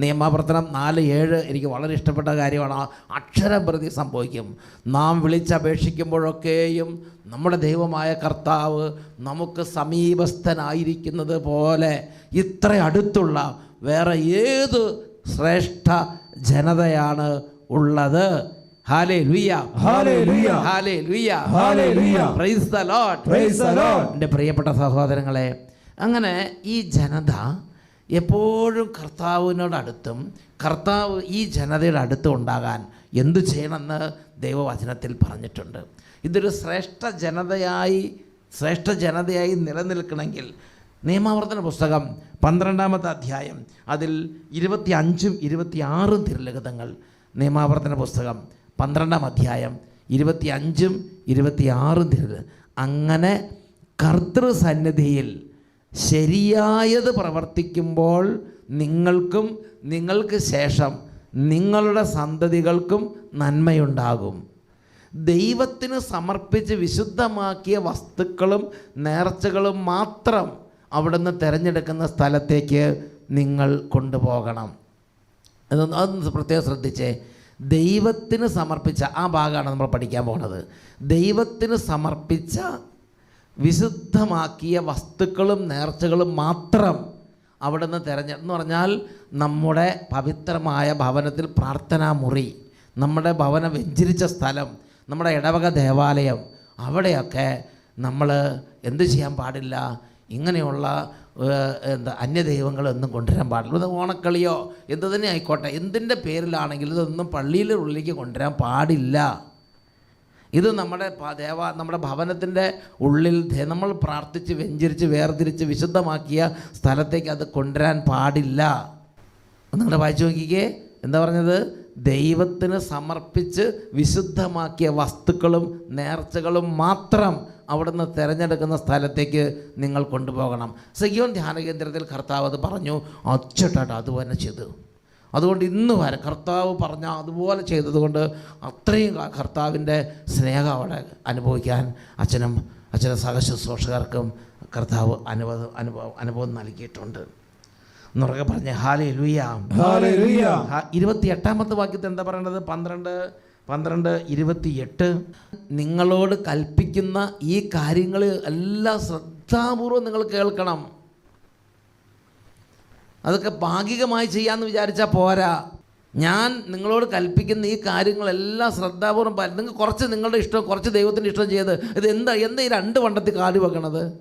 നിയമാവർത്തനം നാല് ഏഴ് എനിക്ക് വളരെ ഇഷ്ടപ്പെട്ട കാര്യമാണ്. അക്ഷരം പ്രതി സംഭവിക്കും. നാം വിളിച്ചപേക്ഷിക്കുമ്പോഴൊക്കെയും നമ്മുടെ ദൈവമായ കർത്താവ് നമുക്ക് സമീപസ്ഥനായിരിക്കുന്നത് പോലെ ഇത്ര അടുത്തുള്ള വേറെ ഏത് ശ്രേഷ്ഠ ജനതയാണ് ഉള്ളത്. എന്റെ പ്രിയപ്പെട്ട സഹോദരങ്ങളെ അങ്ങനെ ഈ ജനത എപ്പോഴും കർത്താവിനോടടുത്തും കർത്താവ് ഈ ജനതയുടെ അടുത്തും ഉണ്ടാകാൻ എന്തു ചെയ്യണമെന്ന് ദൈവവചനത്തിൽ പറഞ്ഞിട്ടുണ്ട്. ഇതൊരു ശ്രേഷ്ഠ ജനതയായി ശ്രേഷ്ഠ ജനതയായി നിലനിൽക്കണമെങ്കിൽ നിയമാവർത്തന പുസ്തകം പന്ത്രണ്ടാമത്തെ അധ്യായം അതിൽ ഇരുപത്തി അഞ്ചും ഇരുപത്തി ആറും തിരുലഗതങ്ങൾ നിയമാവർത്തന പുസ്തകം പന്ത്രണ്ടാം അധ്യായം ഇരുപത്തി അഞ്ചും ഇരുപത്തിയാറും തിരു അങ്ങനെ കർത്തൃസന്നിധിയിൽ ശരിയായത് പ്രവർത്തിക്കുമ്പോൾ നിങ്ങൾക്കും നിങ്ങൾക്ക് ശേഷം നിങ്ങളുടെ സന്തതികൾക്കും നന്മയുണ്ടാകും. ദൈവത്തിന് സമർപ്പിച്ച് വിശുദ്ധമാക്കിയ വസ്തുക്കളും നേർച്ചകളും മാത്രം അവിടുന്ന് തിരഞ്ഞെടുക്കുന്ന സ്ഥലത്തേക്ക് നിങ്ങൾ കൊണ്ടുപോകണം. അതൊന്ന് അതൊന്ന് പ്രത്യേകം ശ്രദ്ധിച്ചേ. ദൈവത്തിന് സമർപ്പിച്ച ആ ഭാഗമാണ് നമ്മൾ പഠിക്കാൻ പോകുന്നത് ദൈവത്തിന് സമർപ്പിച്ച വിശുദ്ധമാക്കിയ വസ്തുക്കളും നേർച്ചകളും മാത്രം അവിടുന്ന് എന്ന് പറഞ്ഞാൽ നമ്മുടെ പവിത്രമായ ഭവനത്തിൽ പ്രാർത്ഥനാ മുറി നമ്മുടെ ഭവനം വെഞ്ചരിച്ച സ്ഥലം നമ്മുടെ ഇടവക ദേവാലയം അവിടെയൊക്കെ നമ്മൾ എന്ത് ചെയ്യാൻ പാടില്ല? ഇങ്ങനെയുള്ള എന്താ അന്യദൈവങ്ങളൊന്നും കൊണ്ടുവരാൻ പാടില്ല. ഇത് ഓണക്കളിയോ എന്ത് തന്നെ ആയിക്കോട്ടെ എന്തിന്റെ പേരിലാണെങ്കിലും ഇതൊന്നും പള്ളിയിലുള്ളിലേക്ക് കൊണ്ടുവരാൻ പാടില്ല. ഇത് നമ്മുടെ ദേവ നമ്മുടെ ഭവനത്തിന്റെ ഉള്ളിൽ നമ്മൾ പ്രാർത്ഥിച്ച് വെഞ്ചരിച്ച് വേർതിരിച്ച് വിശുദ്ധമാക്കിയ സ്ഥലത്തേക്ക് അത് കൊണ്ടുവരാൻ പാടില്ല. നിങ്ങൾ വായിച്ചു നോക്കിക്കേ. എന്താ പറഞ്ഞത്? ദൈവത്തിന് സമർപ്പിച്ച് വിശുദ്ധമാക്കിയ വസ്തുക്കളും നേർച്ചകളും മാത്രം അവിടുന്ന് തിരഞ്ഞെടുക്കുന്ന സ്ഥലത്തേക്ക് നിങ്ങൾ കൊണ്ടുപോകണം. സഖിയോൻ ധ്യാന കേന്ദ്രത്തിൽ കർത്താവ് അത് പറഞ്ഞു അച്ചട്ടാട്ട് അതുപോലെ ചെയ്തു അതുകൊണ്ട് ഇന്ന് വരെ കർത്താവ് പറഞ്ഞ അതുപോലെ ചെയ്തതുകൊണ്ട് അത്രയും കർത്താവിന്റെ സ്നേഹം അവിടെ അനുഭവിക്കാൻ അച്ഛനും അച്ഛനും സഹശുശ്രൂഷകർക്കും കർത്താവ് അനുഭവം അനുഭവം അനുഭവം നൽകിയിട്ടുണ്ട്. എന്നുറക്കെ പറഞ്ഞ ഹാലേ Hallelujah. ഇരുപത്തി എട്ടാമത്തെ വാക്യത്തിൽ എന്താ പറയണത്? പന്ത്രണ്ട് പന്ത്രണ്ട് ഇരുപത്തിയെട്ട്. നിങ്ങളോട് കൽപ്പിക്കുന്ന ഈ കാര്യങ്ങൾ എല്ലാം ശ്രദ്ധാപൂർവം നിങ്ങൾ കേൾക്കണം. അതൊക്കെ ഭാഗികമായി ചെയ്യാമെന്ന് വിചാരിച്ചാൽ പോരാ. ഞാൻ നിങ്ങളോട് കൽപ്പിക്കുന്ന ഈ കാര്യങ്ങളെല്ലാം ശ്രദ്ധാപൂർവം പ- നിങ്ങൾ കുറച്ച് നിങ്ങളുടെ ഇഷ്ടം കുറച്ച് ദൈവത്തിന്റെ ഇഷ്ടം ചെയ്ത് ഇത് എന്താ എന്താ ഈ രണ്ട് വണ്ടത്തിൽ കാൽ വെക്കണത്?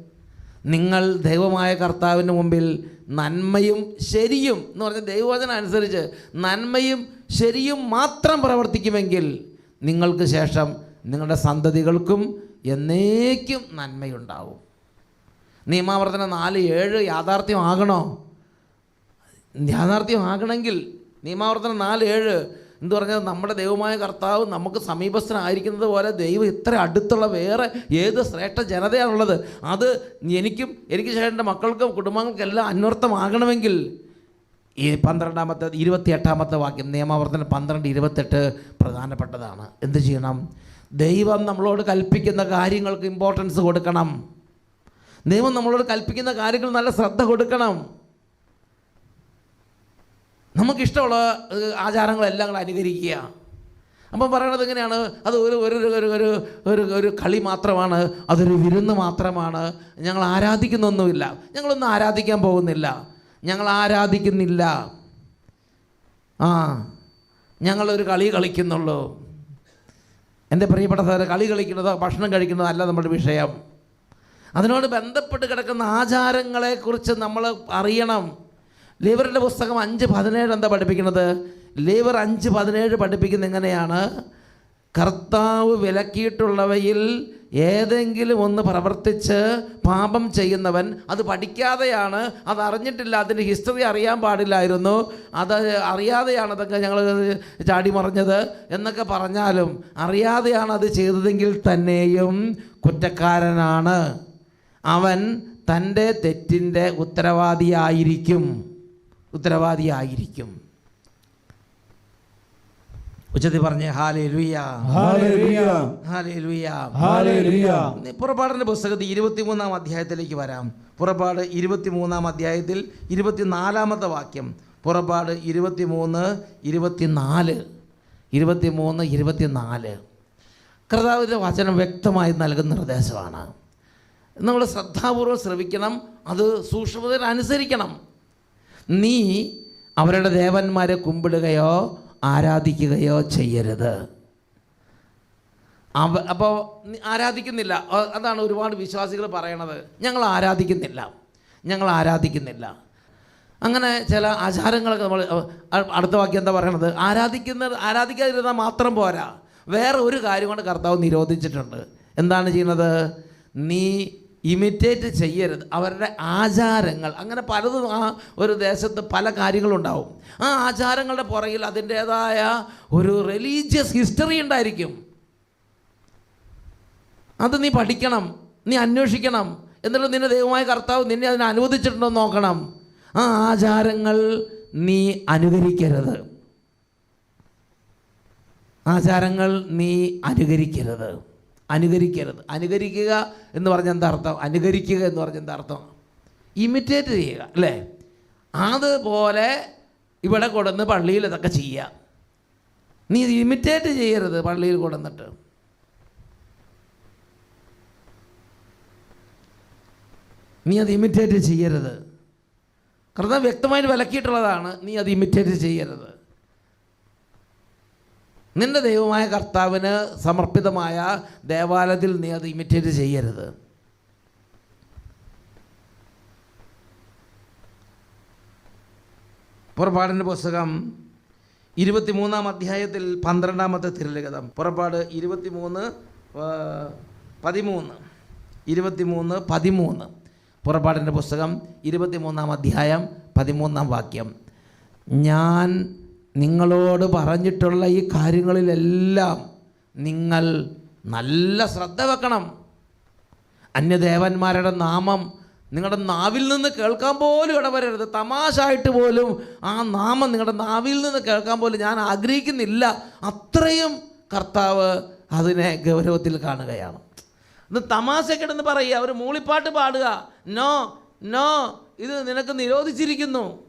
നിങ്ങൾ ദൈവമായ കർത്താവിന്റെ മുമ്പിൽ നന്മയും ശരിയും എന്ന് പറഞ്ഞ ദൈവവചനം അനുസരിച്ച് നന്മയും ശരിയും മാത്രം പ്രവർത്തിക്കുമെങ്കിൽ നിങ്ങൾക്ക് ശേഷം നിങ്ങളുടെ സന്തതികൾക്കും എന്നേക്കും നന്മയുണ്ടാവും. നിയമാവർത്തനം നാല് ഏഴ് യാഥാർത്ഥ്യമാകണോ യാഥാർത്ഥ്യമാകണമെങ്കിൽ നിയമാവർത്തനം നാല് ഏഴ് എന്ന് പറഞ്ഞാൽ നമ്മുടെ ദൈവമായ കർത്താവ് നമുക്ക് സമീപസ്ഥനായിരിക്കുന്നത് പോലെ ദൈവം ഇത്ര അടുത്തുള്ള വേറെ ഏത് ശ്രേഷ്ഠ ജനതയാണുള്ളത്. അത് എനിക്കും എനിക്ക് ശേഷം എന്റെ മക്കൾക്കും കുടുംബങ്ങൾക്കും എല്ലാം അന്വർത്ഥമാകണമെങ്കിൽ ഈ പന്ത്രണ്ടാമത്തെ ഇരുപത്തി എട്ടാമത്തെ വാക്യം നിയമാവർത്തനം പന്ത്രണ്ട് ഇരുപത്തെട്ട് പ്രധാനപ്പെട്ടതാണ്. എന്ത് ചെയ്യണം? ദൈവം നമ്മളോട് കൽപ്പിക്കുന്ന കാര്യങ്ങൾക്ക് ഇമ്പോർട്ടൻസ് കൊടുക്കണം. ദൈവം നമ്മളോട് കൽപ്പിക്കുന്ന കാര്യങ്ങൾ നല്ല ശ്രദ്ധ കൊടുക്കണം. നമുക്കിഷ്ടമുള്ള ആചാരങ്ങളെല്ലാം കൂടെ അനുകരിക്കുക. അപ്പം പറയണത് എങ്ങനെയാണ്? അത് ഒരു ഒരു ഒരു ഒരു ഒരു കളി മാത്രമാണ് അതൊരു വിരുന്ന് മാത്രമാണ്. ഞങ്ങൾ ആരാധിക്കുന്നൊന്നുമില്ല. ഞങ്ങളൊന്നും ആരാധിക്കാൻ പോകുന്നില്ല. ഞങ്ങൾ ആരാധിക്കുന്നില്ല. ആ ഞങ്ങളൊരു കളി കളിക്കുന്നുള്ളൂ. എന്റെ പ്രിയപ്പെട്ട സാറ് കളി കളിക്കുന്നതോ ഭക്ഷണം കഴിക്കുന്നതോ അല്ല നമ്മുടെ വിഷയം. അതിനോട് ബന്ധപ്പെട്ട് കിടക്കുന്ന ആചാരങ്ങളെക്കുറിച്ച് നമ്മൾ അറിയണം. ലേബറിന്റെ പുസ്തകം അഞ്ച് പതിനേഴ് എന്താ പഠിപ്പിക്കുന്നത്? ലേബർ അഞ്ച് പതിനേഴ് പഠിപ്പിക്കുന്ന എങ്ങനെയാണ്? കർത്താവ് വിലക്കിയിട്ടുള്ളവയിൽ ഏതെങ്കിലും ഒന്ന് പ്രവർത്തിച്ച് പാപം ചെയ്യുന്നവൻ അത് പഠിക്കാതെയാണ് അത് അറിഞ്ഞിട്ടില്ല അതിന്റെ ഹിസ്റ്ററി അറിയാൻ പാടില്ലായിരുന്നു അത് അറിയാതെയാണ് അതൊക്കെ ഞങ്ങൾ ചാടി മറിഞ്ഞത് എന്നൊക്കെ പറഞ്ഞാലും അറിയാതെയാണ് അത് ചെയ്തതെങ്കിൽ തന്നെയും കുറ്റക്കാരനാണ്. അവൻ തന്റെ തെറ്റിന്റെ ഉത്തരവാദിയായിരിക്കും. ഉത്തരവാദിയായിരിക്കും. ഉച്ചത്തിൽ പറഞ്ഞ പുറപ്പാടിന്റെ പുസ്തകത്തിൽ ഇരുപത്തിമൂന്നാം അധ്യായത്തിലേക്ക് വരാം. പുറപ്പാട് ഇരുപത്തിമൂന്നാം അധ്യായത്തിൽ ഇരുപത്തിനാലാമത്തെ വാക്യം. പുറപ്പാട് ഇരുപത്തി മൂന്ന് ഇരുപത്തിനാല്. ഇരുപത്തി മൂന്ന് ഇരുപത്തിനാല് കർത്താവിന്റെ വചനം വ്യക്തമായി നൽകുന്ന നിർദ്ദേശമാണ്. നമ്മൾ ശ്രദ്ധാപൂർവം ശ്രവിക്കണം അത് സൂക്ഷ്മതയിൽ അനുസരിക്കണം. നീ അവരുടെ ദേവന്മാരെ കുമ്പിടുകയോ ആരാധിക്കുകയോ ചെയ്യരുത്. അവ അപ്പോൾ ആരാധിക്കുന്നില്ല. അതാണ് ഒരുപാട് വിശ്വാസികൾ പറയണത്. ഞങ്ങൾ ആരാധിക്കുന്നില്ല. ഞങ്ങൾ ആരാധിക്കുന്നില്ല. അങ്ങനെ ചില ആചാരങ്ങളൊക്കെ നമ്മൾ അടുത്ത വാക്യം എന്താ പറയണത്? ആരാധിക്കുന്നത് ആരാധിക്കാതിരുന്നാൽ മാത്രം പോരാ. വേറെ ഒരു കാര്യം കൊണ്ട് കർത്താവ് നിരോധിച്ചിട്ടുണ്ട്. എന്താണ് ചെയ്യുന്നത് നീ ഇമിറ്റേറ്റ് ചെയ്യരുത്. അവരുടെ ആചാരങ്ങൾ. അങ്ങനെ പലതും ആ ഒരു ദേശത്ത് പല കാര്യങ്ങളുണ്ടാവും. ആ ആചാരങ്ങളുടെ പുറകിൽ അതിന്റേതായ ഒരു റിലീജിയസ് ഹിസ്റ്ററി ഉണ്ടായിരിക്കും. അത് നീ പഠിക്കണം നീ അന്വേഷിക്കണം എന്നിട്ട് നിന്നെ ദൈവമായ കർത്താവ് നിന്നെ അതിനെ അനുവദിച്ചിട്ടുണ്ടോ നോക്കണം. ആ ആചാരങ്ങൾ നീ അനുകരിക്കരുത്. ആചാരങ്ങൾ നീ അനുകരിക്കരുത്. അനുകരിക്കരുത്. അനുകരിക്കുക എന്ന് പറഞ്ഞ എന്താ അർത്ഥം? അനുകരിക്കുക എന്ന് പറഞ്ഞ എന്താ അർത്ഥം? ഇമിറ്റേറ്റ് ചെയ്യുക അല്ലേ? അതുപോലെ ഇവിടെ കൊടുന്ന് പള്ളിയിൽ ഇതൊക്കെ ചെയ്യുക. നീ ഇമിറ്റേറ്റ് ചെയ്യരുത് പള്ളിയിൽ കൊടുന്നിട്ട് നീ അത് ഇമിറ്റേറ്റ് ചെയ്യരുത്. കർത്താവ് വ്യക്തമായിട്ട് വിലക്കിയിട്ടുള്ളതാണ്. നീ അത് ഇമിറ്റേറ്റ് ചെയ്യരുത്. നിന്റെ ദൈവമായ കർത്താവിന് സമർപ്പിതമായ ദേവാലയത്തിൽ നീ അത് ഇമിറ്റേറ്റ് ചെയ്യരുത്. പുറപ്പാടിന്റെ പുസ്തകം ഇരുപത്തിമൂന്നാം അധ്യായത്തിൽ പന്ത്രണ്ടാമത്തെ തിരലഗതം പുറപ്പാട് ഇരുപത്തിമൂന്ന് പതിമൂന്ന് ഇരുപത്തിമൂന്ന് പതിമൂന്ന്. പുറപ്പാടിന്റെ പുസ്തകം ഇരുപത്തിമൂന്നാം അധ്യായം പതിമൂന്നാം വാക്യം. ഞാൻ നിങ്ങളോട് പറഞ്ഞിട്ടുള്ള ഈ കാര്യങ്ങളിലെല്ലാം നിങ്ങൾ നല്ല ശ്രദ്ധ വെക്കണം. അന്യദേവന്മാരുടെ നാമം നിങ്ങളുടെ നാവിൽ നിന്ന് കേൾക്കാൻ പോലും ഇടവരരുത്. തമാശായിട്ട് പോലും ആ നാമം നിങ്ങളുടെ നാവിൽ നിന്ന് കേൾക്കാൻ പോലും ഞാൻ ആഗ്രഹിക്കുന്നില്ല. അത്രയും കർത്താവ് അതിനെ ഗൗരവത്തിൽ കാണുകയാണ്. ഇത് കിടന്ന് പറയുക. ഒരു മൂളിപ്പാട്ട് പാടുക. നോ നോ ഇത് നിനക്ക് നിരോധിച്ചിരിക്കുന്നു.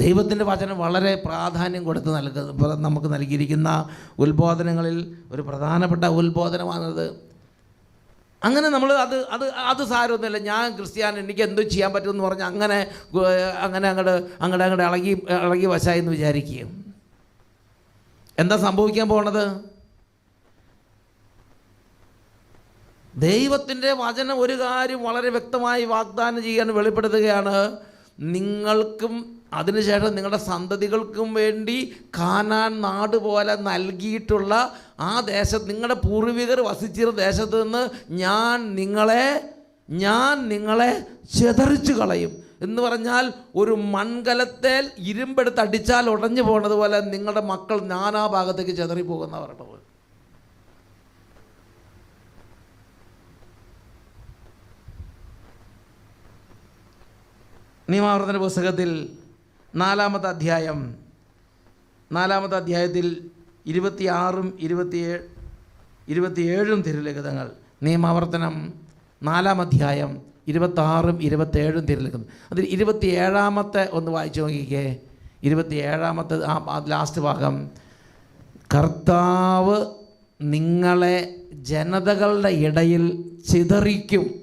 ദൈവത്തിന്റെ വചനം വളരെ പ്രാധാന്യം കൊടുത്ത് നൽകുന്ന നമുക്ക് നൽകിയിരിക്കുന്ന ഉത്ബോധനങ്ങളിൽ ഒരു പ്രധാനപ്പെട്ട ഉത്ബോധനമാണത്. അങ്ങനെ നമ്മൾ അത് അത് അത് സാരമൊന്നുമില്ല. ഞാൻ ക്രിസ്ത്യാനി എനിക്ക് എന്തും ചെയ്യാൻ പറ്റുമെന്ന് പറഞ്ഞ് അങ്ങനെ അങ്ങനെ അങ്ങോട്ട് അങ്ങോട്ട് അങ്ങോട്ട് ഇളകി ഇളകി വശായി എന്ന് വിചാരിക്കുകയും. എന്താ സംഭവിക്കാൻ പോണത്? ദൈവത്തിന്റെ വചനം ഒരു കാര്യം വളരെ വ്യക്തമായി വാഗ്ദാനം ചെയ്യാൻ വെളിപ്പെടുത്തുകയാണ്. നിങ്ങൾക്കും അതിനുശേഷം നിങ്ങളുടെ സന്തതികൾക്കും വേണ്ടി കാനാൻ നാട് പോലെ നൽകിയിട്ടുള്ള ആ ദേശത്ത് നിങ്ങളുടെ പൂർവികർ വസിച്ചിരുന്ന ദേശത്ത് നിന്ന് ഞാൻ നിങ്ങളെ ഞാൻ നിങ്ങളെ ചെതറിച്ചു കളയും. എന്ന് പറഞ്ഞാൽ ഒരു മൺകലത്തേൽ ഇരുമ്പെടുത്ത് അടിച്ചാൽ ഉടഞ്ഞു പോകുന്നത് പോലെ നിങ്ങളുടെ മക്കൾ നാനാ ഭാഗത്തേക്ക് ചെതറിപ്പോകുന്ന പറഞ്ഞത് നിയമാവർത്തന പുസ്തകത്തിൽ നാലാമത്തെ അധ്യായം. നാലാമത്തെ അധ്യായത്തിൽ ഇരുപത്തിയാറും ഇരുപത്തിയേഴ് ഇരുപത്തിയേഴും തിരുലിഖിതങ്ങൾ. നിയമാവർത്തനം നാലാം അധ്യായം ഇരുപത്താറും ഇരുപത്തേഴും തിരുലിഖിതം. അതിൽ ഇരുപത്തിയേഴാമത്തെ ഒന്ന് വായിച്ചു നോക്കിക്കേ. ഇരുപത്തിയേഴാമത്തെ ആ ലാസ്റ്റ് ഭാഗം. കർത്താവ് നിങ്ങളെ ജനതകളുടെ ഇടയിൽ ചിതറിക്കും.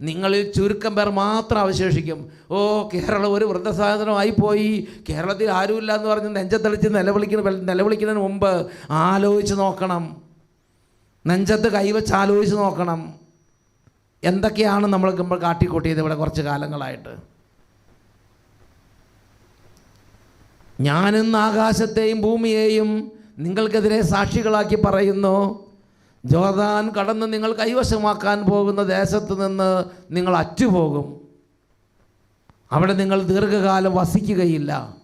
നിങ്ങളിൽ ചുരുക്കം പേർ മാത്രം അവശേഷിക്കും. ഓ കേരളം ഒരു വൃദ്ധസാധനമായി പോയി. കേരളത്തിൽ ആരുമില്ല എന്ന് പറഞ്ഞ് നെഞ്ചത്തളിച്ച് നിലവിളിക്കുന്ന നിലവിളിക്കുന്നതിന് മുമ്പ് ആലോചിച്ച് നോക്കണം. നെഞ്ചത്ത് കൈവച്ച് ആലോചിച്ച് നോക്കണം. എന്തൊക്കെയാണ് നമ്മൾ നമ്മൾ കാട്ടിക്കൂട്ടിയത് ഇവിടെ കുറച്ച് കാലങ്ങളായിട്ട്? ഞാനിന്ന് ആകാശത്തെയും ഭൂമിയെയും നിങ്ങൾക്കെതിരെ സാക്ഷികളാക്കി പറയുന്നു. ജോർദാൻ കടന്ന് നിങ്ങൾ കൈവശമാക്കാൻ പോകുന്ന ദേശത്ത് നിന്ന് നിങ്ങൾ അറ്റുപോകും. അവിടെ നിങ്ങൾ ദീർഘകാലം വസിക്കുകയില്ല.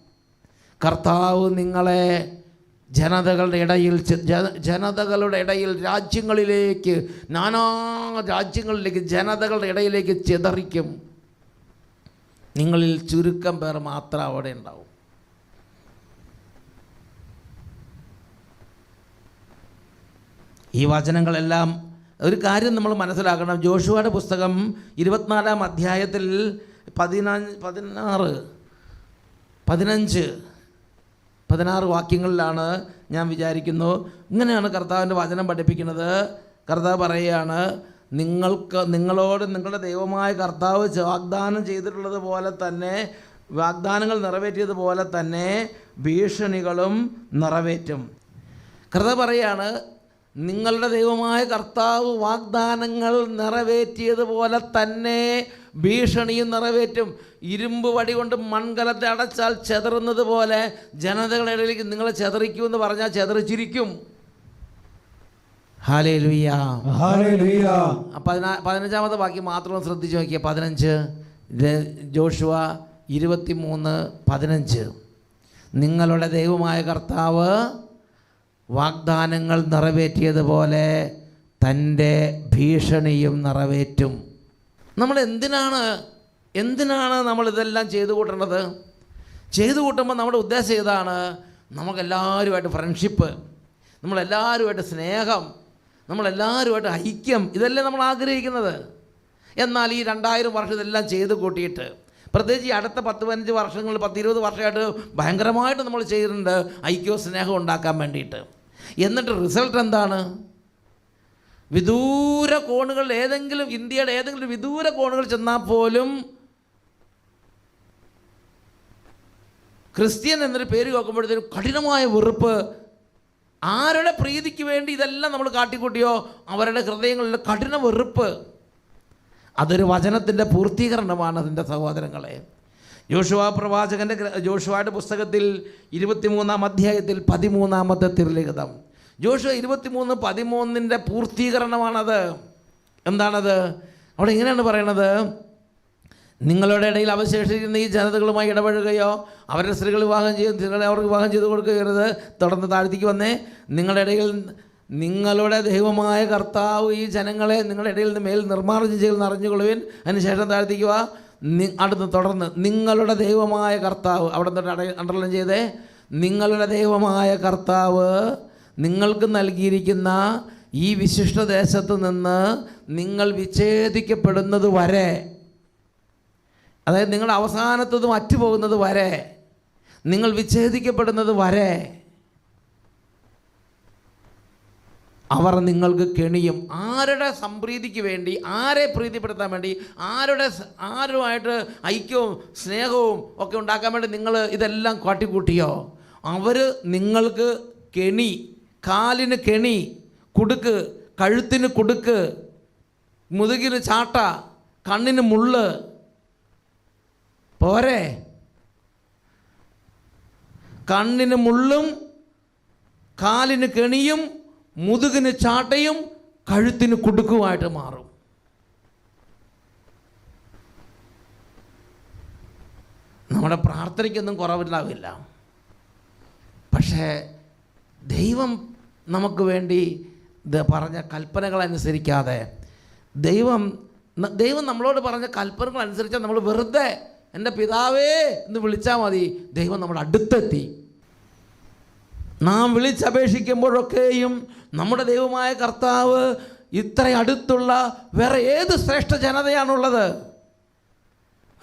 കർത്താവ് നിങ്ങളെ ജനതകളുടെ ഇടയിൽ ജനതകളുടെ ഇടയിൽ രാജ്യങ്ങളിലേക്ക് നാനാ രാജ്യങ്ങളിലേക്ക് ജനതകളുടെ ഇടയിലേക്ക് ചിതറിക്കും. നിങ്ങളിൽ ചുരുക്കം പേർ മാത്രം അവിടെ ഉണ്ടാവും. ഈ വചനങ്ങളെല്ലാം ഒരു കാര്യം നമ്മൾ മനസ്സിലാക്കണം. ജോഷുവയുടെ പുസ്തകം ഇരുപത്തിനാലാം അധ്യായത്തിൽ പതിനഞ്ച് പതിനാറ് പതിനഞ്ച് പതിനാറ് വാക്യങ്ങളിലാണ് ഞാൻ വിചാരിക്കുന്നു. ഇങ്ങനെയാണ് കർത്താവിന്റെ വചനം പഠിപ്പിക്കുന്നത്. കർത്താവ് പറയുകയാണ് നിങ്ങൾക്ക് നിങ്ങളോട് നിങ്ങളുടെ ദൈവമായ കർത്താവ് വാഗ്ദാനം ചെയ്തിട്ടുള്ളത് പോലെ തന്നെ വാഗ്ദാനങ്ങൾ നിറവേറ്റിയതുപോലെ തന്നെ ഭീഷണികളും നിറവേറ്റും. കർത്താവ് പറയാണ് നിങ്ങളുടെ ദൈവമായ കർത്താവ് വാഗ്ദാനങ്ങൾ നിറവേറ്റിയതുപോലെ തന്നെ ഭീഷണിയും നിറവേറ്റും. ഇരുമ്പ് വടി കൊണ്ട് മൺകലത്തെ അടച്ചാൽ ചെതറുന്നത് പോലെ ജനതകളുടെ ഇടയിലേക്ക് നിങ്ങളെ ചെതറിക്കുമെന്ന് പറഞ്ഞാൽ ചെതറിച്ചിരിക്കും. പതിനഞ്ചാമത്തെ ബാക്കി മാത്രം ശ്രദ്ധിച്ച് നോക്കിയ. പതിനഞ്ച് ജോഷുവ ഇരുപത്തി മൂന്ന് പതിനഞ്ച്. നിങ്ങളുടെ ദൈവമായ കർത്താവ് വാഗ്ദാനങ്ങൾ നിറവേറ്റിയതുപോലെ തന്റെ ഭീഷണിയും നിറവേറ്റും. നമ്മൾ എന്തിനാണ് എന്തിനാണ് നമ്മളിതെല്ലാം ചെയ്തു കൂട്ടേണ്ടത്? ചെയ്തു കൂട്ടുമ്പോൾ നമ്മുടെ ഉദ്ദേശം ഇതാണ് നമുക്കെല്ലാവരുമായിട്ട് ഫ്രണ്ട്ഷിപ്പ് നമ്മളെല്ലാവരുമായിട്ട് സ്നേഹം നമ്മളെല്ലാവരുമായിട്ട് ഐക്യം ഇതല്ലേ നമ്മൾ ആഗ്രഹിക്കുന്നത്? എന്നാൽ ഈ രണ്ടായിരം വർഷം ഇതെല്ലാം ചെയ്ത് കൂട്ടിയിട്ട് പ്രത്യേകിച്ച് ഈ അടുത്ത പത്ത് പതിനഞ്ച് വർഷങ്ങളിൽ പത്ത് ഇരുപത് വർഷമായിട്ട് ഭയങ്കരമായിട്ട് നമ്മൾ ചെയ്തിട്ടുണ്ട് ഐക്യവും സ്നേഹം ഉണ്ടാക്കാൻ വേണ്ടിയിട്ട്. എന്നിട്ട് റിസൾട്ട് എന്താണ്? വിദൂര കോണുകൾ ഏതെങ്കിലും ഇന്ത്യയുടെ ഏതെങ്കിലും വിദൂര കോണുകൾ ചെന്നാൽ പോലും ക്രിസ്ത്യൻ എന്നൊരു പേര് കേൾക്കുമ്പോഴത്തേക്കും കഠിനമായ വെറുപ്പ്. ആരുടെ പ്രീതിക്ക് വേണ്ടി ഇതെല്ലാം നമ്മൾ കാട്ടിക്കൂട്ടിയോ? അവരുടെ ഹൃദയങ്ങളിൽ കഠിന വെറുപ്പ്. അതൊരു വചനത്തിന്റെ പൂർത്തീകരണമാണ് അതിന്റെ സഹോദരങ്ങളെ. ജോഷുവ പ്രവാചകന്റെ ജോഷുവായുടെ പുസ്തകത്തിൽ ഇരുപത്തിമൂന്നാം അധ്യായത്തിൽ പതിമൂന്നാമത്തെ തിരുലിഖിതം. ജോഷുവ ഇരുപത്തിമൂന്ന് പതിമൂന്നിന്റെ പൂർത്തീകരണമാണത്. എന്താണത്? അവിടെ ഇങ്ങനെയാണ് പറയണത്. നിങ്ങളുടെ ഇടയിൽ അവശേഷിക്കുന്ന ഈ ജനതകളുമായി ഇടപഴകുകയോ അവരുടെ സ്ത്രീകൾ വിവാഹം ചെയ്ത് സ്ത്രീകളെ അവർക്ക് വിവാഹം ചെയ്ത് കൊടുക്കരുത്. തുടർന്ന് താഴ്ത്തിക്ക് വന്നേ. നിങ്ങളുടെ ഇടയിൽ നിങ്ങളുടെ ദൈവമായ കർത്താവ് ഈ ജനങ്ങളെ നിങ്ങളുടെ ഇടയിൽ നിന്ന് മേൽ നിർമ്മാർജം ചെയ്ത് നിറഞ്ഞുകൊള്ളുവിൻ അതിനുശേഷം താഴ്ത്തിക്കുക അടുത്ത് തുടർന്ന് നിങ്ങളുടെ ദൈവമായ കർത്താവ് അവിടെ നിന്ന് അണ്ടർലൈൻ ചെയ്തേ. നിങ്ങളുടെ ദൈവമായ കർത്താവ് നിങ്ങൾക്ക് നൽകിയിരിക്കുന്ന ഈ വിശിഷ്ട ദേശത്ത് നിന്ന് നിങ്ങൾ വിച്ഛേദിക്കപ്പെടുന്നത് വരെ അതായത് നിങ്ങൾ അവസാനത്തത് അറ്റുപോകുന്നത് വരെ നിങ്ങൾ വിച്ഛേദിക്കപ്പെടുന്നത് വരെ അവർ നിങ്ങൾക്ക് കെണിയും ആരുടെ സംപ്രീതിക്ക് വേണ്ടി ആരെ പ്രീതിപ്പെടുത്താൻ വേണ്ടി ആരുടെ ആരുമായിട്ട് ഐക്യവും സ്നേഹവും ഒക്കെ ഉണ്ടാക്കാൻ വേണ്ടി നിങ്ങൾ ഇതെല്ലാം കാട്ടിക്കൂട്ടിയോ? അവർ നിങ്ങൾക്ക് കെണി കാലിന് കെണി കുടുക്ക് കഴുത്തിന് കുടുക്ക് മുതുകിന് ചാട്ട കണ്ണിന് മുള്ള്. പോരെ? കണ്ണിന് മുള്ളും കാലിന് കെണിയും മുതുകിന് ചാട്ടയും കഴുത്തിന് കുടുക്കുമായിട്ട് മാറും. നമ്മുടെ പ്രാർത്ഥനയ്ക്കൊന്നും കുറവുണ്ടാവില്ല. പക്ഷേ ദൈവം നമുക്ക് വേണ്ടി പറഞ്ഞ കൽപ്പനകൾ അനുസരിക്കാതെ ദൈവം ദൈവം നമ്മളോട് പറഞ്ഞ കൽപ്പനകൾ അനുസരിച്ചാൽ നമ്മൾ വെറുതെ എന്റെ പിതാവേ എന്ന് വിളിച്ചാൽ മതി. ദൈവം നമ്മുടെ അടുത്തെത്തി. നാം വിളിച്ചപേക്ഷിക്കുമ്പോഴൊക്കെയും നമ്മുടെ ദൈവമായ കർത്താവ് ഇത്ര അടുത്തുള്ള വേറെ ഏത് ശ്രേഷ്ഠ ജനതയാണുള്ളത്?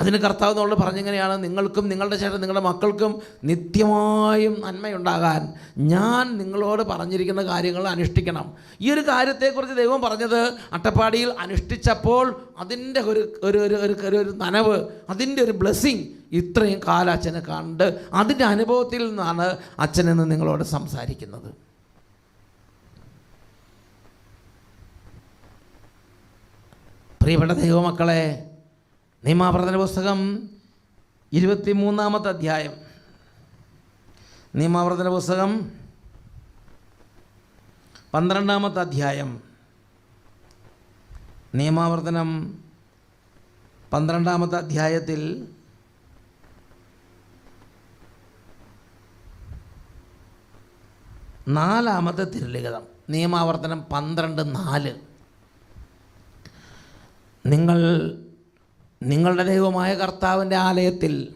അതിന് കർത്താവ് നമ്മളോട് പറഞ്ഞിങ്ങനെയാണ് നിങ്ങൾക്കും നിങ്ങളുടെ ശേഷം നിങ്ങളുടെ മക്കൾക്കും നിത്യമായും നന്മയുണ്ടാകാൻ ഞാൻ നിങ്ങളോട് പറഞ്ഞിരിക്കുന്ന കാര്യങ്ങൾ അനുഷ്ഠിക്കണം. ഈ ഒരു കാര്യത്തെക്കുറിച്ച് ദൈവം പറഞ്ഞത് അട്ടപ്പാടിയിൽ അനുഷ്ഠിച്ചപ്പോൾ അതിന്റെ ഒരു ഒരു ഒരു ഒരു ഒരു ഒരു നനവ് അതിന്റെ ഒരു ബ്ലെസ്സിങ് ഇത്രയും കാലം അച്ഛനെ കണ്ട് അതിന്റെ അനുഭവത്തിൽ നിന്നാണ് അച്ഛനെന്ന് നിങ്ങളോട് സംസാരിക്കുന്നത്. പ്രിയപ്പെട്ട ദൈവമക്കളെ നിയമാവർത്തന പുസ്തകം ഇരുപത്തി മൂന്നാമത്തെ അധ്യായം നിയമാവർത്തന പുസ്തകം പന്ത്രണ്ടാമത്തെ അധ്യായം നിയമാവർത്തനം പന്ത്രണ്ടാമത്തെ അധ്യായത്തിൽ നാലാമത്തെ തിരുലിഖിതം. നിയമാവർത്തനം പന്ത്രണ്ട് നാല്. നിങ്ങൾ നിങ്ങളുടെ ദൈവമായ കർത്താവിന്റെ ആലയത്തിൽ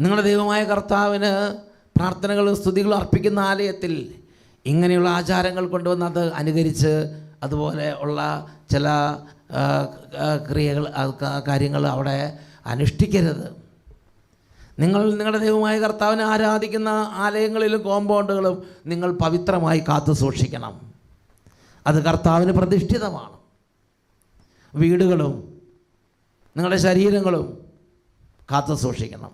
നിങ്ങളുടെ ദൈവമായ കർത്താവിന് പ്രാർത്ഥനകളും സ്തുതികളും അർപ്പിക്കുന്ന ആലയത്തിൽ ഇങ്ങനെയുള്ള ആചാരങ്ങൾ കൊണ്ടുവന്ന് അത് അനുകരിച്ച് അതുപോലെ ഉള്ള ചില ക്രിയകൾ കാര്യങ്ങൾ അവിടെ അനുഷ്ഠിക്കരുത്. നിങ്ങൾ നിങ്ങളുടെ ദൈവമായ കർത്താവിനെ ആരാധിക്കുന്ന ആലയങ്ങളിലും കോമ്പൗണ്ടുകളും നിങ്ങൾ പവിത്രമായി കാത്തു സൂക്ഷിക്കണം. അത് കർത്താവിന് പ്രതിഷ്ഠിതമാണ്. വീടുകളും നിങ്ങളുടെ ശരീരങ്ങളും കാത്തു സൂക്ഷിക്കണം.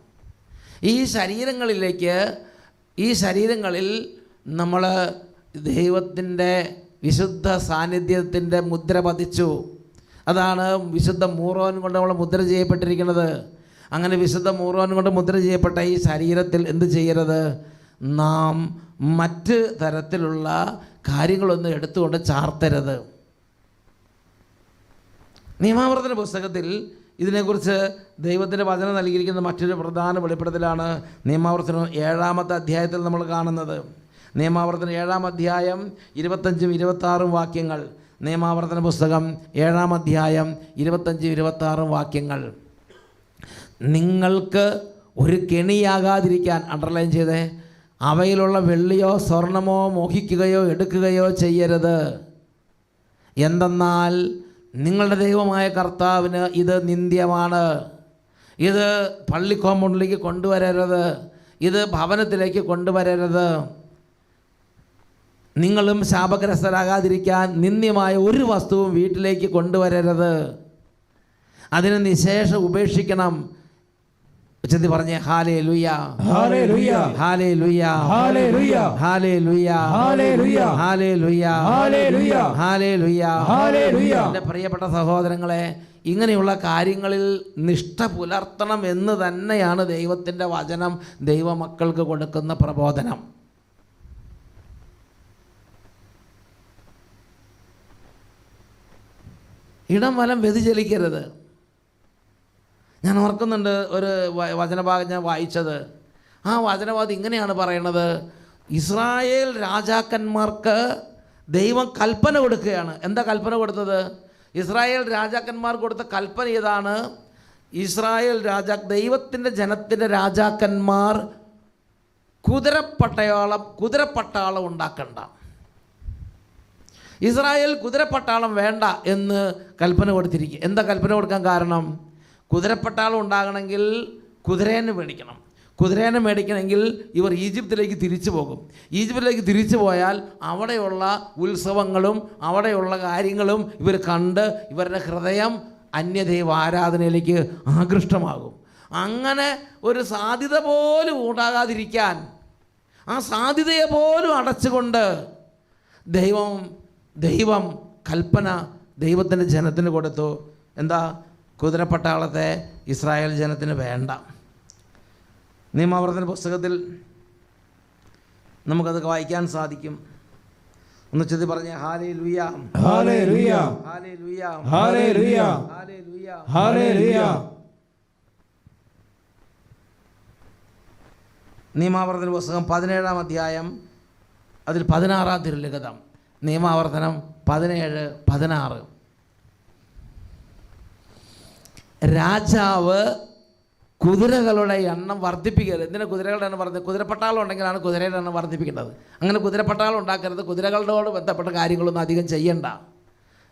ഈ ശരീരങ്ങളിലേക്ക് ഈ ശരീരങ്ങളിൽ നമ്മൾ ദൈവത്തിന്റെ വിശുദ്ധ സാന്നിധ്യത്തിന്റെ മുദ്ര പതിച്ചു. അതാണ് വിശുദ്ധ മൂറോൻ കൊണ്ട് നമ്മൾ മുദ്ര ചെയ്യപ്പെട്ടിരിക്കുന്നത്. അങ്ങനെ വിശുദ്ധ മൂറോൻ കൊണ്ട് മുദ്ര ചെയ്യപ്പെട്ട ഈ ശരീരത്തിൽ എന്ത് ചെയ്യരുത്? നാം മറ്റ് തരത്തിലുള്ള കാര്യങ്ങളൊന്നും എടുത്തുകൊണ്ട് ചാർത്തരുത്. നിയമാവർത്തന പുസ്തകത്തിൽ ഇതിനെക്കുറിച്ച് ദൈവത്തിന്റെ വചനം നൽകിയിരിക്കുന്ന മറ്റൊരു പ്രധാന വെളിപ്പെടുത്തലാണ് നിയമാവർത്തനം ഏഴാമത്തെ അധ്യായത്തിൽ നമ്മൾ കാണുന്നത്. നിയമാവർത്തനം ഏഴാം അധ്യായം ഇരുപത്തഞ്ചും ഇരുപത്താറും വാക്യങ്ങൾ. നിയമാവർത്തന പുസ്തകം ഏഴാം അധ്യായം ഇരുപത്തഞ്ചും ഇരുപത്താറും വാക്യങ്ങൾ. നിങ്ങൾക്ക് ഒരു കെണിയാകാതിരിക്കാൻ അണ്ടർലൈൻ ചെയ്തേ. അവയിലുള്ള വെള്ളിയോ സ്വർണമോ മോഹിക്കുകയോ എടുക്കുകയോ ചെയ്യരുത്. എന്തെന്നാൽ നിങ്ങളുടെ ദൈവമായ കർത്താവിന് ഇത് നിന്ദ്യമാണ്. ഇത് പള്ളി കോമ്പൗണ്ടിലേക്ക് കൊണ്ടുവരരുത്. ഇത് ഭവനത്തിലേക്ക് കൊണ്ടുവരരുത്. നിങ്ങളും ശാപഗ്രസ്തരാകാതിരിക്കാൻ നിന്ദ്യമായ ഒരു വസ്തുവും വീട്ടിലേക്ക് കൊണ്ടുവരരുത്. അതിന് നിശേഷം ഉപേക്ഷിക്കണം. ഉച്ചത്തി പറഞ്ഞേ ഹാലേ ലുയ ഹല്ലേലൂയ ഹാലേ ലുയ ഹല്ലേലൂയ ഹാലേ ലുയ ഹല്ലേലൂയ ഹാലേ ലുയ ഹല്ലേലൂയ ഹാലേ ലുയ ഹല്ലേലൂയ എന്റെ പ്രിയപ്പെട്ട സഹോദരങ്ങളെ ഇങ്ങനെയുള്ള കാര്യങ്ങളിൽ നിഷ്ഠ പുലർത്തണം എന്ന് തന്നെയാണ് ദൈവത്തിന്റെ വചനം ദൈവമക്കൾക്ക് കൊടുക്കുന്ന പ്രബോധനം ഇടം വലം വ്യതിചലിക്കരുത് ഓർക്കുന്നുണ്ട് ഒരു വചനഭാഗം ഞാൻ വായിച്ചത്. ആ വചനഭാഗം ഇങ്ങനെയാണ് പറയണത്. ഇസ്രായേൽ രാജാക്കന്മാർക്ക് ദൈവം കൽപ്പന കൊടുക്കുകയാണ്. എന്താ കൽപ്പന കൊടുത്തത്? ഇസ്രായേൽ രാജാക്കന്മാർ കൊടുത്ത കൽപ്പന ഇതാണ് ഇസ്രായേൽ രാജാ ദൈവത്തിന്റെ ജനത്തിന്റെ രാജാക്കന്മാർ കുതിരപ്പട്ടയോളം കുതിരപ്പട്ടാളം ഉണ്ടാക്കണ്ട. ഇസ്രായേൽ കുതിരപ്പട്ടാളം വേണ്ട എന്ന് കൽപ്പന കൊടുത്തിരിക്കുക എന്താ കൽപ്പന കൊടുക്കാൻ കാരണം? കുതിരപ്പട്ടാളം ഉണ്ടാകണമെങ്കിൽ കുതിരേനെ മേടിക്കണം. കുതിരേനെ മേടിക്കണമെങ്കിൽ ഇവർ ഈജിപ്തിലേക്ക് തിരിച്ചു പോകും. ഈജിപ്തിലേക്ക് തിരിച്ചു പോയാൽ അവിടെയുള്ള ഉത്സവങ്ങളും അവിടെയുള്ള കാര്യങ്ങളും ഇവർ കണ്ട് ഇവരുടെ ഹൃദയം അന്യദൈവ ആരാധനയിലേക്ക് ആകൃഷ്ടമാകും. അങ്ങനെ ഒരു സാധ്യത പോലും ഉണ്ടാകാതിരിക്കാൻ ആ സാധ്യതയെ പോലും അടച്ചുകൊണ്ട് ദൈവം ദൈവം കൽപ്പന ദൈവത്തിന്റെ ജനത്തിന് കൊടുത്തു. എന്താ? കുതിരപ്പട്ടാളത്തെ ഇസ്രായേൽ ജനത്തിന് വേണ്ട. നിയമാവർത്തന പുസ്തകത്തിൽ നമുക്കത് വായിക്കാൻ സാധിക്കും. ഒന്ന് ചെതി പറഞ്ഞ ഹാലേ ലുയ ഹല്ലേലൂയ ഹാലേ ലുയ ഹല്ലേലൂയ ഹാലേ ലുയ ഹല്ലേലൂയ നിയമാവർത്തന പുസ്തകം പതിനേഴാം അധ്യായം അതിൽ പതിനാറാം തിരുലിഖിതം നിയമാവർത്തനം പതിനേഴ് പതിനാറ്. രാജാവ് കുതിരകളുടെ എണ്ണം വർദ്ധിപ്പിക്കരുത്. എന്തിനാ കുതിരകളുടെ എണ്ണം വർദ്ധി കുതിരപ്പട്ടാളം ഉണ്ടെങ്കിലാണ് കുതിരയുടെ എണ്ണം വർദ്ധിപ്പിക്കേണ്ടത്. അങ്ങനെ കുതിരപ്പട്ടാളം ഉണ്ടാക്കരുത്. കുതിരകളോട് ബന്ധപ്പെട്ട കാര്യങ്ങളൊന്നും അധികം ചെയ്യണ്ട.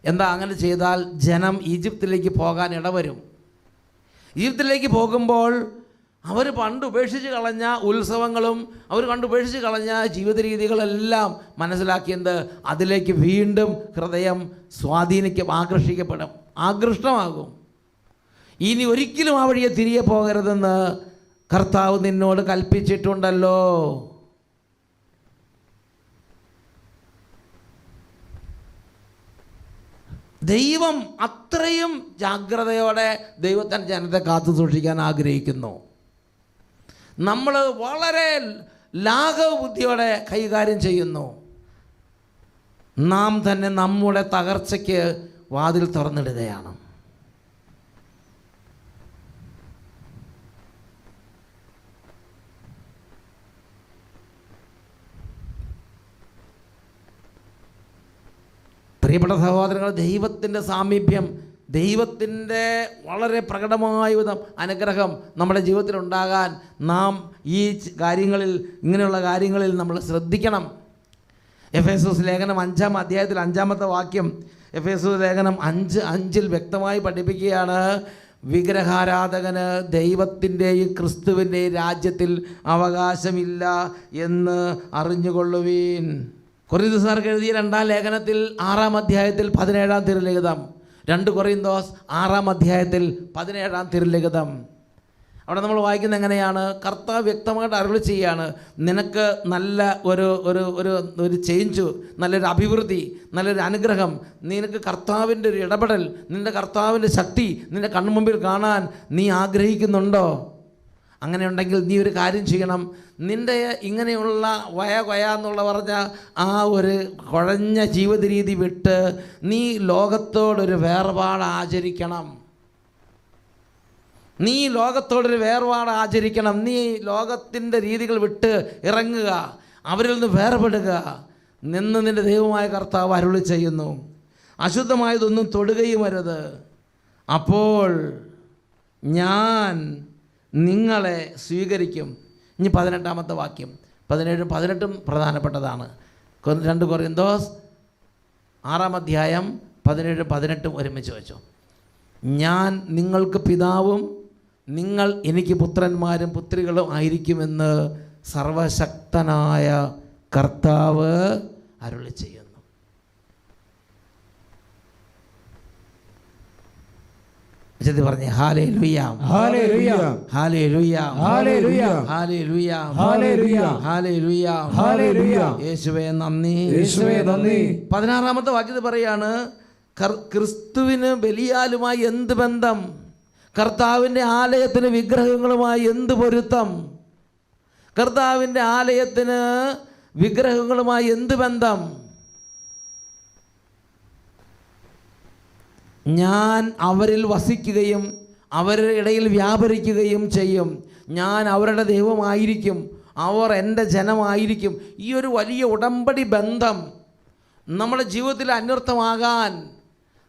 എന്താ അങ്ങനെ ചെയ്താൽ ജനം ഈജിപ്തിലേക്ക് പോകാൻ ഇടവരും. ഈജിപ്തിലേക്ക് പോകുമ്പോൾ അവർ പണ്ട് ഉപേക്ഷിച്ച് കളഞ്ഞ ഉത്സവങ്ങളും അവർ കണ്ട് ഉപേക്ഷിച്ച് കളഞ്ഞ ജീവിത രീതികളെല്ലാം മനസ്സിലാക്കിയത് അതിലേക്ക് വീണ്ടും ഹൃദയം സ്വാധീനിക്കും ആകർഷിക്കപ്പെടും. ആകൃഷ്ടമാകും. ഇനി ഒരിക്കലും ആ വഴിയെ തിരികെ പോകരുതെന്ന് കർത്താവ് നിന്നോട് കൽപ്പിച്ചിട്ടുണ്ടല്ലോ. ദൈവം അത്രയും ജാഗ്രതയോടെ ദൈവത്തിന്റെ ജനത്തെ കാത്തു സൂക്ഷിക്കാൻ ആഗ്രഹിക്കുന്നു. നമ്മൾ വളരെ ലാഘവ ബുദ്ധിയോടെ കൈകാര്യം ചെയ്യുന്നു. നാം തന്നെ നമ്മുടെ തകർച്ചയ്ക്ക് വാതിൽ തുറന്നിടുകയാണ്. പ്രിയപ്പെട്ട സഹോദരങ്ങൾ ദൈവത്തിന്റെ സാമീപ്യം ദൈവത്തിന്റെ വളരെ പ്രകടമായ വിധം അനുഗ്രഹം നമ്മുടെ ജീവിതത്തിൽ ഉണ്ടാകാൻ നാം ഈ കാര്യങ്ങളിൽ ഇങ്ങനെയുള്ള കാര്യങ്ങളിൽ നമ്മൾ ശ്രദ്ധിക്കണം. എഫ് എസ് ലേഖനം അഞ്ചാം അധ്യായത്തിൽ അഞ്ചാമത്തെ വാക്യം എഫ് എസ് ലേഖനം അഞ്ച് അഞ്ചിൽ വ്യക്തമായി പഠിപ്പിക്കുകയാണ്. വിഗ്രഹാരാധകന് ദൈവത്തിന്റെയും ക്രിസ്തുവിന്റെയും രാജ്യത്തിൽ അവകാശമില്ല എന്ന് അറിഞ്ഞുകൊള്ളുവീൻ. കൊറിന്തുസാർക്ക് എഴുതിയ രണ്ടാം ലേഖനത്തിൽ ആറാം അധ്യായത്തിൽ പതിനേഴാം തിരുലിഖിതം രണ്ട് കൊറിന്തോസ് ആറാം അധ്യായത്തിൽ പതിനേഴാം തിരുലിഖിതം അവിടെ നമ്മൾ വായിക്കുന്നത് എങ്ങനെയാണ്? കർത്താവ് വ്യക്തമായിട്ട് അറിവ് ചെയ്യാണ്. നിനക്ക് നല്ല ഒരു ഒരു ഒരു ഒരു ചേഞ്ച് നല്ലൊരു അഭിവൃദ്ധി നല്ലൊരു അനുഗ്രഹം നിനക്ക് കർത്താവിന്റെ ഒരു ഇടപെടൽ നിന്റെ കർത്താവിന്റെ ശക്തി നിന്റെ കൺമുമ്പിൽ കാണാൻ നീ ആഗ്രഹിക്കുന്നുണ്ടോ? അങ്ങനെ ഉണ്ടെങ്കിൽ നീ ഒരു കാര്യം ചെയ്യണം. നിന്റെ ഇങ്ങനെയുള്ള വയ വയ എന്നുള്ള പറഞ്ഞ ആ ഒരു കുഴഞ്ഞ ജീവിത രീതി വിട്ട് നീ ലോകത്തോടൊരു വേർപാട് ആചരിക്കണം. നീ ലോകത്തോടൊരു വേർപാട് ആചരിക്കണം. നീ ലോകത്തിന്റെ രീതികൾ വിട്ട് ഇറങ്ങുക. അവരിൽ നിന്ന് വേർപെടുക. നിന്ന് നിന്റെ ദൈവമായ കർത്താവ് അരുളി ചെയ്യുന്നു. അശുദ്ധമായതൊന്നും തൊടുകയും അരുത്. അപ്പോൾ ഞാൻ നിങ്ങളെ സ്വീകരിക്കും. ഇനി പതിനെട്ടാമത്തെ വാക്യം. പതിനേഴും പതിനെട്ടും പ്രധാനപ്പെട്ടതാണ്. രണ്ട് കൊറിയന്തോസ് ആറാം അധ്യായം പതിനേഴും പതിനെട്ടും ഒരുമിച്ച് വെച്ചു. ഞാൻ നിങ്ങൾക്ക് പിതാവും നിങ്ങൾ എനിക്ക് പുത്രന്മാരും പുത്രികളും ആയിരിക്കുമെന്ന് സർവശക്തനായ കർത്താവ് അരുളി ചെയ്യുന്നു ഉച്ചത്തിൽ പറഞ്ഞേ ഹാലേ ലുയാം ഹല്ലേലൂയ ഹാലേ ലുയാം ഹല്ലേലൂയ ഹാലേ ലുയാം ഹല്ലേലൂയ ഹാലേ ലുയാം ഹല്ലേലൂയ യേശുവേ നന്ദി. യേശുവേ നന്ദി. പതിനാറാമത്തെ വാക്യത്തിൽ പറയാണ് ക്രിസ്തുവിന് ബലിയാലുമായി എന്ത് ബന്ധം? കർത്താവിന്റെ ആലയത്തിന് വിഗ്രഹങ്ങളുമായി എന്ത് പൊരുത്തം? കർത്താവിന്റെ ആലയത്തിന് വിഗ്രഹങ്ങളുമായി എന്ത് ബന്ധം? ഞാൻ അവരിൽ വസിക്കുകയും അവരുടെ ഇടയിൽ വ്യാപരിക്കുകയും ചെയ്യും. ഞാൻ അവരുടെ ദൈവമായിരിക്കും. അവർ എന്റെ ജനമായിരിക്കും. ഈ ഒരു വലിയ ഉടമ്പടി ബന്ധം നമ്മുടെ ജീവിതത്തിൽ അന്വർത്ഥമാകാൻ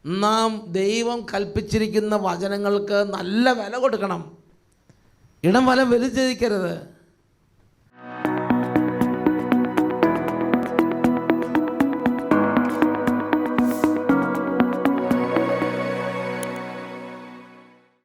നാം ദൈവം കൽപ്പിച്ചിരിക്കുന്ന വചനങ്ങൾക്ക് നല്ല വില കൊടുക്കണം. ഇടം വലം വലിച്ചതിക്കരുത്